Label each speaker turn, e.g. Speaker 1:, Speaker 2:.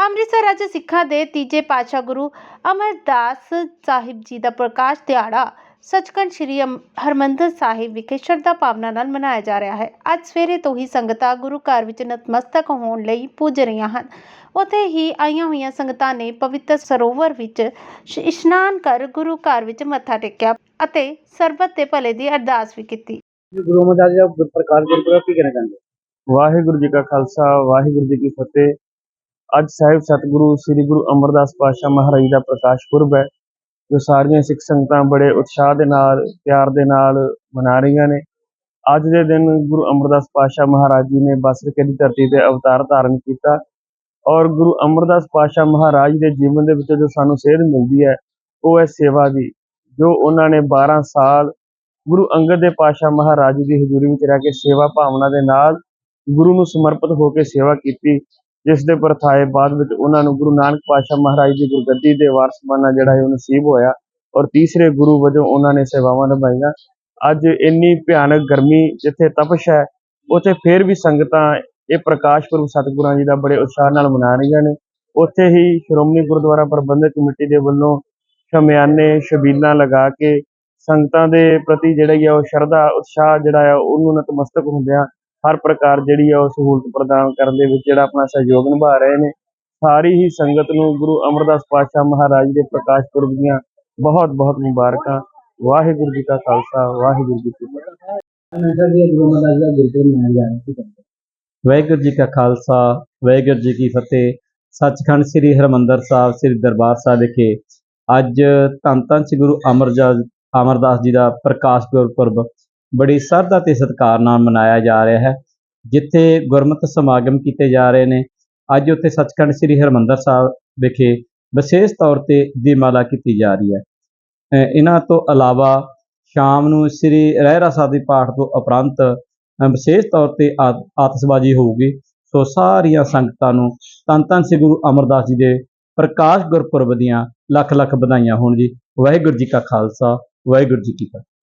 Speaker 1: ਅੰਮ੍ਰਿਤਸਰ ਅੱਜ ਸਿੱਖਾਂ ਦੇ ਤੀਜੇ ਪਾਤਸ਼ਾਹ ਗੁਰੂ ਅਮਰਦਾਸ ਸਾਹਿਬ ਜੀ ਦਾ ਪ੍ਰਕਾਸ਼ ਦਿਹਾੜਾ ਸੱਚਖੰਡ ਸ੍ਰੀ ਹਰਿਮੰਦਰ ਸਾਹਿਬ ਵਿਖੇ ਸ਼ਰਧਾ ਭਾਵਨਾ ਨਾਲ ਮਨਾਇਆ ਜਾ ਰਿਹਾ ਹੈ। ਅੱਜ ਸਵੇਰੇ ਤੋਂ ਹੀ ਸੰਗਤਾਂ ਗੁਰੂ ਘਰ ਵਿੱਚ ਨਤਮਸਤਕ ਹੋਣ ਲਈ ਪੁੱਜ ਰਹੀਆਂ ਹਨ। ਉੱਥੇ ਹੀ ਆਈਆਂ ਹੋਈਆਂ ਸੰਗਤਾਂ ਨੇ ਪਵਿੱਤਰ ਸਰੋਵਰ ਵਿੱਚ ਇਸ਼ਨਾਨ ਕਰ ਗੁਰੂ ਘਰ ਵਿੱਚ ਮੱਥਾ ਟੇਕਿਆ ਅਤੇ ਸਰਬੱਤ ਦੇ ਭਲੇ ਦੀ ਅਰਦਾਸ ਵੀ ਕੀਤੀ।
Speaker 2: ਗੁਰੂ ਅਮਰਦਾਸ ਜੀ ਦਾ ਪ੍ਰਕਾਸ਼ ਗੁਰਪੁਰਬ ਕੀ ਕਹਿਣਾ ਚਾਹੁੰਦੇ ਵਾਹਿਗੁਰੂ ਜੀ ਕਾ ਖਾਲਸਾ ਵਾਹਿਗੁਰੂ ਜੀ ਕੀ ਫਤਿਹ। ਅੱਜ ਸਾਹਿਬ ਸਤਿਗੁਰੂ, ਸ੍ਰੀ ਗੁਰੂ ਅਮਰਦਾਸ ਪਾਤਸ਼ਾਹ ਮਹਾਰਾਜ ਦਾ ਪ੍ਰਕਾਸ਼ ਪੁਰਬ ਹੈ, ਜੋ ਸਾਰੀਆਂ ਸਿੱਖ ਸੰਗਤਾਂ ਬੜੇ ਉਤਸ਼ਾਹ ਦੇ ਨਾਲ, ਪਿਆਰ ਦੇ ਨਾਲ ਮਨਾ ਰਹੀਆਂ ਨੇ। ਅੱਜ ਦੇ ਦਿਨ ਗੁਰੂ ਅਮਰਦਾਸ ਪਾਤਸ਼ਾਹ ਮਹਾਰਾਜ ਜੀ ਨੇ ਬਸਰਕੇ ਦੀ ਧਰਤੀ ਤੇ ਅਵਤਾਰ ਧਾਰਨ ਕੀਤਾ ਔਰ ਗੁਰੂ ਅਮਰਦਾਸ ਪਾਤਸ਼ਾਹ ਮਹਾਰਾਜ ਦੇ ਜੀਵਨ ਦੇ ਵਿੱਚ ਜੋ ਸਾਨੂੰ ਸੇਧ ਮਿਲਦੀ ਹੈ, ਉਹ ਹੈ ਸੇਵਾ ਦੀ, ਜੋ ਉਹਨਾਂ ਨੇ 12 ਸਾਲ ਗੁਰੂ ਅੰਗਦ ਦੇ ਪਾਤਸ਼ਾਹ ਮਹਾਰਾਜ ਦੀ ਹਜ਼ੂਰੀ ਵਿੱਚ ਰਹਿ ਕੇ ਸੇਵਾ ਭਾਵਨਾ ਦੇ ਨਾਲ ਗੁਰੂ ਨੂੰ ਸਮਰਪਿਤ ਹੋ ਕੇ ਸੇਵਾ ਕੀਤੀ। ਜਿਸ ਦੇ ਪਰਥਾਏ ਬਾਅਦ ਵਿੱਚ ਉਹਨਾਂ ਨੂੰ ਗੁਰੂ ਨਾਨਕ ਪਾਤਸ਼ਾਹ ਮਹਾਰਾਜ ਦੀ ਗੁਰਗੱਦੀ ਦੇ ਵਾਰਸ ਬਣਨਾ ਜਿਹੜਾ ਹੈ ਉਹ ਨਸੀਬ ਹੋਇਆ ਔਰ ਤੀਸਰੇ ਗੁਰੂ ਵਜੋਂ ਉਹਨਾਂ ਨੇ ਸੇਵਾਵਾਂ ਨਿਭਾਈਆਂ। ਅੱਜ ਇੰਨੀ ਭਿਆਨਕ ਗਰਮੀ ਜਿੱਥੇ ਤਪਸ਼ ਹੈ, ਉੱਥੇ ਫਿਰ ਵੀ ਸੰਗਤਾਂ ਇਹ ਪ੍ਰਕਾਸ਼ ਪੁਰਬ ਸਤਿਗੁਰਾਂ ਜੀ ਦਾ ਬੜੇ ਉਤਸ਼ਾਹ ਨਾਲ ਮਨਾ ਰਹੀਆਂ ਨੇ। ਉੱਥੇ ਹੀ ਸ਼੍ਰੋਮਣੀ ਗੁਰਦੁਆਰਾ ਪ੍ਰਬੰਧਕ ਕਮੇਟੀ ਦੇ ਵੱਲੋਂ ਸ਼ਮਿਆਨੇ ਸ਼ਬੀਲਾਂ ਲਗਾ ਕੇ ਸੰਗਤਾਂ ਦੇ ਪ੍ਰਤੀ ਜਿਹੜਾ ਆ ਉਹ ਸ਼ਰਧਾ, ਉਤਸ਼ਾਹ ਜਿਹੜਾ ਆ, ਉਹਨੂੰ ਨਤਮਸਤਕ ਹੁੰਦਿਆਂ ਹਰ ਪ੍ਰਕਾਰ ਜਿਹੜੀ ਆ ਉਹ ਸਹੂਲਤ ਪ੍ਰਦਾਨ ਕਰਨ ਦੇ ਵਿੱਚ ਜਿਹੜਾ ਆਪਣਾ ਸਹਿਯੋਗ ਨਿਭਾ ਰਹੇ ਨੇ। ਸਾਰੀ ਹੀ ਸੰਗਤ ਨੂੰ ਗੁਰੂ ਅਮਰਦਾਸ ਪਾਤਸ਼ਾਹ ਮਹਾਰਾਜ ਦੇ ਪ੍ਰਕਾਸ਼ ਪੁਰਬ ਦੀਆਂ ਬਹੁਤ ਬਹੁਤ ਮੁਬਾਰਕਾਂ। ਵਾਹਿਗੁਰੂ ਜੀ ਕਾ ਖਾਲਸਾ, ਵਾਹਿਗੁਰੂ ਜੀ ਕੀ ਫਤਿਹ।
Speaker 3: ਵਾਹਿਗੁਰੂ ਜੀ ਕਾ ਖਾਲਸਾ, ਵਾਹਿਗੁਰੂ ਜੀ ਕੀ ਫਤਿਹ। ਸੱਚਖੰਡ ਸ੍ਰੀ ਹਰਮੰਦਰ ਸਾਹਿਬ, ਸ੍ਰੀ ਦਰਬਾਰ ਸਾਹਿਬ ਵਿਖੇ ਅੱਜ ਧੰਨ ਧੰਨ ਸ੍ਰੀ ਗੁਰੂ ਅਮਰਜਾ ਅਮਰਦਾਸ ਜੀ ਦਾ ਪ੍ਰਕਾਸ਼ ਪੁਰਬ ਬੜੀ ਸਰਧਾ ਤੇ ਸਤਿਕਾਰ ਨਾਲ ਮਨਾਇਆ ਜਾ ਰਿਹਾ ਹੈ, ਜਿੱਥੇ ਗੁਰਮਤਿ ਸਮਾਗਮ ਕੀਤੇ ਜਾ ਰਹੇ ਨੇ। ਅੱਜ ਉੱਥੇ ਸੱਚਖੰਡ ਸ੍ਰੀ ਹਰਮੰਦਰ ਸਾਹਿਬ ਵਿਖੇ ਵਿਸ਼ੇਸ਼ ਤੌਰ ਤੇ ਦੀਪਮਾਲਾ ਕੀਤੀ ਜਾ ਰਹੀ ਹੈ। ਇਹਨਾਂ ਤੋਂ ਇਲਾਵਾ ਸ਼ਾਮ ਨੂੰ ਸ੍ਰੀ ਰਹਿਰਾ ਸਾਹਿਬ ਦੇ ਪਾਠ ਤੋਂ ਉਪਰੰਤ ਵਿਸ਼ੇਸ਼ ਤੌਰ ਤੇ ਆ- ਆਤਿਸ਼ਬਾਜ਼ੀ ਹੋਊਗੀ। ਸੋ ਸਾਰੀਆਂ ਸੰਗਤਾਂ ਨੂੰ ਧੰਨ ਧੰਨ ਸ੍ਰੀ ਗੁਰੂ ਅਮਰਦਾਸ ਜੀ ਦੇ ਪ੍ਰਕਾਸ਼ ਗੁਰਪੁਰਬ ਦੀਆਂ ਲੱਖ ਲੱਖ ਵਧਾਈਆਂ ਹੋਣ ਜੀ। ਵਾਹਿਗੁਰੂ ਜੀ ਕਾ ਖਾਲਸਾ, ਵਾਹਿਗੁਰੂ ਜੀ ਕੀ ਫਤਿਹ।